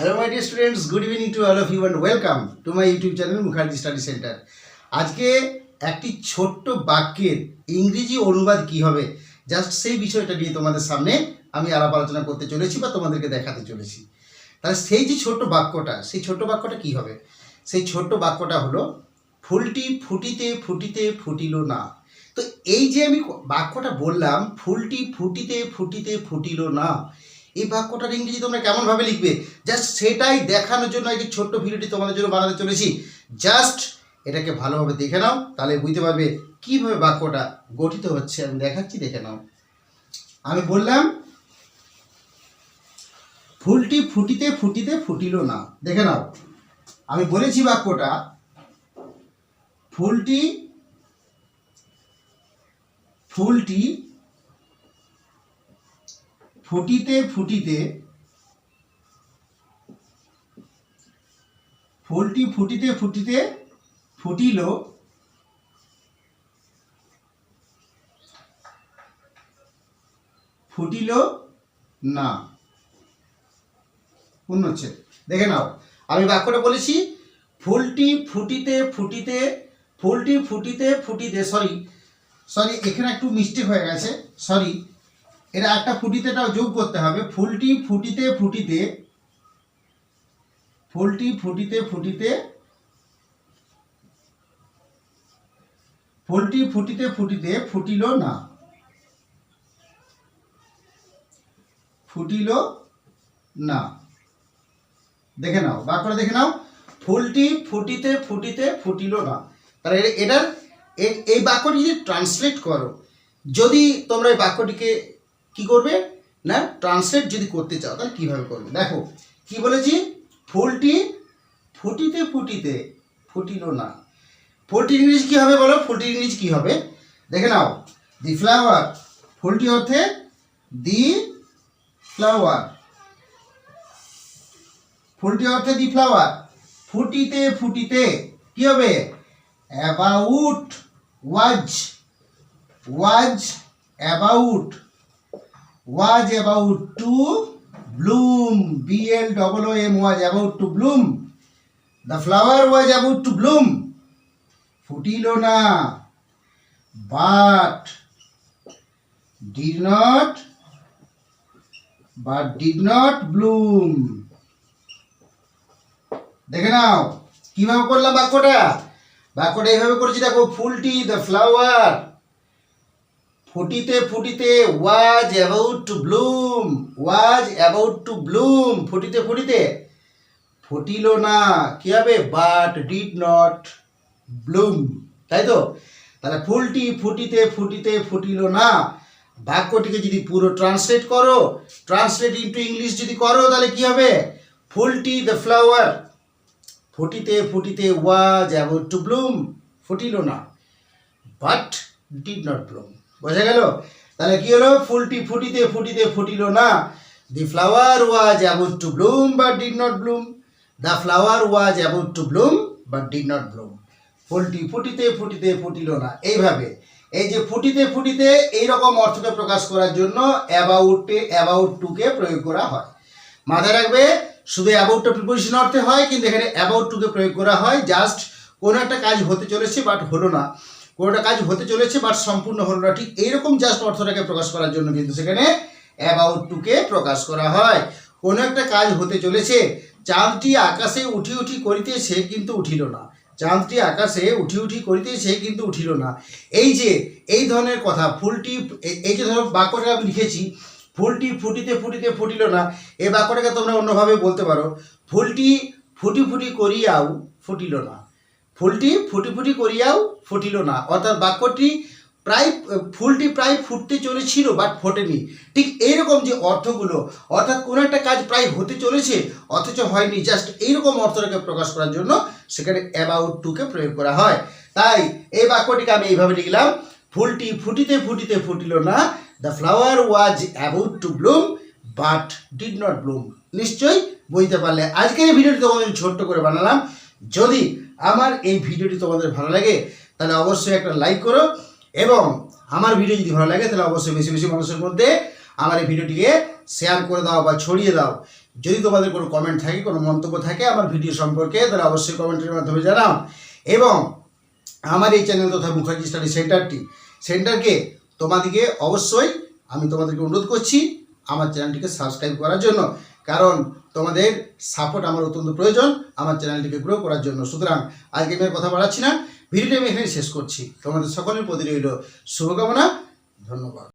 Hello my dear students good evening to all of you and welcome to my YouTube channel Mukherjee study centre আজকে একটি ছোট্ট বাক্যের ইংরেজি অনুবাদ কি হবে? জাস্ট সেই বিষয়টা নিয়ে তোমাদের সামনে আমি আলাপ আলোচনা করতে চলেছি বা তোমাদেরকে দেখাতে চলেছি। তাহলে সেই যে ছোট্ট বাক্যটা, সেই ছোট্ট বাক্যটা কি হবে? সেই ছোট্ট বাক্যটা হলো, ফুলটি ফুটিতে ফুটিতে ফুটিল না। তো এই যে আমি বাক্যটা বললাম, ফুলটি ফুটিতে ফুটিতে ফুটিল না। এই বাক্যটার ইংরেজি তোমরা কেমনভাবে লিখবে? জাস্ট সেটাই দেখানোর জন্য যে ছোট্ট ভিডিওটি তোমাদের জন্য বানাতে চলেছি। জাস্ট এটাকে ভালোভাবে দেখে নাও, তাহলে বুঝতে পারবে কীভাবে বাক্যটা গঠিত হচ্ছে। আমি দেখাচ্ছি, দেখে নাও। আমি বললাম, ফুলটি ফুটিতে ফুটিতে ফুটিল না। দেখে নাও। আমি বলেছি বাক্যটা, ফুলটি ফুলটি ফুটিতে ফুটিতে ফুলটি ফুটিতে ফুটিতে ফুটিল। ফুটিল না। হচ্ছে দেখে নাও। আমি বাক্যটা বলেছি, ফুলটি ফুটিতে ফুটিতে, ফুলটি ফুটিতে ফুটিতে, সরি সরি, এখানে একটু মিস্টেক হয়ে গেছে, সরি এটা একটা ফুটিতেটাও যোগ করতে হবে। ফুলটি ফুটিতে ফুটিতে, ফুলটি ফুটিতে ফুটিতে, ফুলটি ফুটিতে ফুটিতে ফুটিল না। ফুটিল না। দেখে নাও বাক্যটা দেখে নাও। ফুলটি ফুটিতে ফুটিতে ফুটিল না। তাহলে এটার এই বাক্যটি যদি ট্রান্সলেট করো, যদি তোমরা এই বাক্যটিকে কি করবে? না ট্রান্সলেট যদি করতে চাও, তাহলে কীভাবে করবে? দেখো, কি বলেছি? ফুলটি ফুটিতে ফুটিতে ফুটিল না। ফুলটির ইংলিশ কী হবে বলো? ফুলটির ইংলিশ কী হবে? দেখে নাও। দি ফ্লাওয়ার ফুলটি অর্থে দি ফ্লাওয়ার ফুলটি অর্থে দি ফ্লাওয়ার ফুটিতে ফুটিতে কি হবে? About was was about was about to bloom B L double O M was about to bloom the flower was about to bloom ফুটিল না but did not but did not bloom দেখে নাও, কীভাবে করলাম বাক্যটা? বাক্যটা এইভাবে করেছি, দেখো, ফুলটি দ্য ফ্লাওয়ার ফুটিতে ফুটিতে was about to bloom was about to bloom ফুটিতে ফুটিতে ফুটিল না, কী হবে? বাট ডিড নট ব্লুম তাই তো? তাহলে ফুলটি ফুটিতে ফুটিতে ফুটিল না। বাক্যটিকে যদি পুরো ট্রান্সলেট করো ট্রান্সলেট ইন্টু ইংলিশ যদি করো, তাহলে কি হবে? ফুলটি দ্য ফ্লাওয়ার ফুটিতে ফুটিতে ওয়াজ অ্যাবাউট টু ব্লুম ফুটিল না বাট ডিড নট ব্লুম বোঝা গেল? তাহলে কি হলো? ফুলটি ফুটিতে ফুটিতে ফুটিল না। The flower was about to bloom but did not bloom the flower was about to bloom but did not bloom ফুলটি ফুটিতে ফুটিতে ফুটিল না। এইভাবে, এই যে ফুটিতে ফুটিতে এইরকম অর্থকে প্রকাশ করার জন্য অ্যাবাউটে অ্যাবাউট টুকে প্রয়োগ করা হয়। মাথায় রাখবে, শুধু অ্যাবাউটটা প্রিপোজিশন অর্থে হয়, কিন্তু এখানে অ্যাবাউট টুকে প্রয়োগ করা হয়। জাস্ট কোনো একটা কাজ হতে চলেছে বাট হলো না। কোনোটা কাজ হতে চলেছে বাট সম্পূর্ণ হলো না। ঠিক এইরকম জাস্ট অর্থটাকে প্রকাশ করার জন্য কিন্তু সেখানে অ্যাবাউট টুকে প্রকাশ করা হয়। কোনো একটা কাজ হতে চলেছে, চাঁদটি আকাশে উঠি উঠি করিতে সে কিন্তু উঠিল না। চাঁদটি আকাশে উঠি উঠি করিতে সে কিন্তু উঠিল না। এই যে, এই ধরনের কথা ফুলটি এই যে ধরো বাক্যটা আমি লিখেছি ফুলটি ফুটিতে ফুটিতে ফুটিল না, এই বাক্যটাকে তোমরা অন্যভাবে বলতে পারো। ফুলটি ফুটি ফুটি করিয়াও ফুটিল না। ফুলটি ফুটি ফুটি করিয়াও ফুটিল না। অর্থাৎ বাক্যটি প্রায়, ফুলটি প্রায় ফুটতে চলেছিল বাট ফোটেনি। ঠিক এইরকম যে অর্থগুলো, অর্থাৎ কোনো একটা কাজ প্রায় হতে চলেছে, অথচ হয়নি জাস্ট এইরকম অর্থটাকে প্রকাশ করার জন্য সেখানে অ্যাবাউট টুকে প্রয়োগ করা হয়। তাই এই বাক্যটিকে আমি এইভাবে লিখলাম, ফুলটি ফুটিতে ফুটিতে ফুটিল না the flower was about to bloom but did not bloom নিশ্চয়ই বুঝতে পারলে। আজকের এই ভিডিওটি তোমাদের ছোট্ট করে বানালাম। যদি আমার এই ভিডিওটি তোমাদের ভালো লাগে, তাহলে অবশ্যই একটা লাইক করো এবং আমার ভিডিও যদি ভালো লাগে, তাহলে অবশ্যই বেশি বেশি মানুষের মধ্যে আমার এই ভিডিওটিকে শেয়ার করে দাও বা ছড়িয়ে দাও। যদি তোমাদের কোনো কমেন্ট থাকে, কোনো মন্তব্য থাকে আমার ভিডিও সম্পর্কে, তাহলে অবশ্যই কমেন্টের মাধ্যমে জানাও। এবং আমার এই চ্যানেল তথা মুখার্জি স্টাডি সেন্টারটি সেন্টারকে তোমাদিকে অবশ্যই আমি তোমাদেরকে অনুরোধ করছি আমার চ্যানেলটিকে সাবস্ক্রাইব করার জন্য। কারণ তোমাদের সাপোর্ট আমার অত্যন্ত প্রয়োজন, আমার চ্যানেলটিকে গ্রো করার জন্য। সুতরাং আজকে আমি কথা বাড়াচ্ছি না ভিডিওটি আমি এখানে শেষ করছি। তোমাদের সকলের প্রতি রইল শুভকামনা, ধন্যবাদ।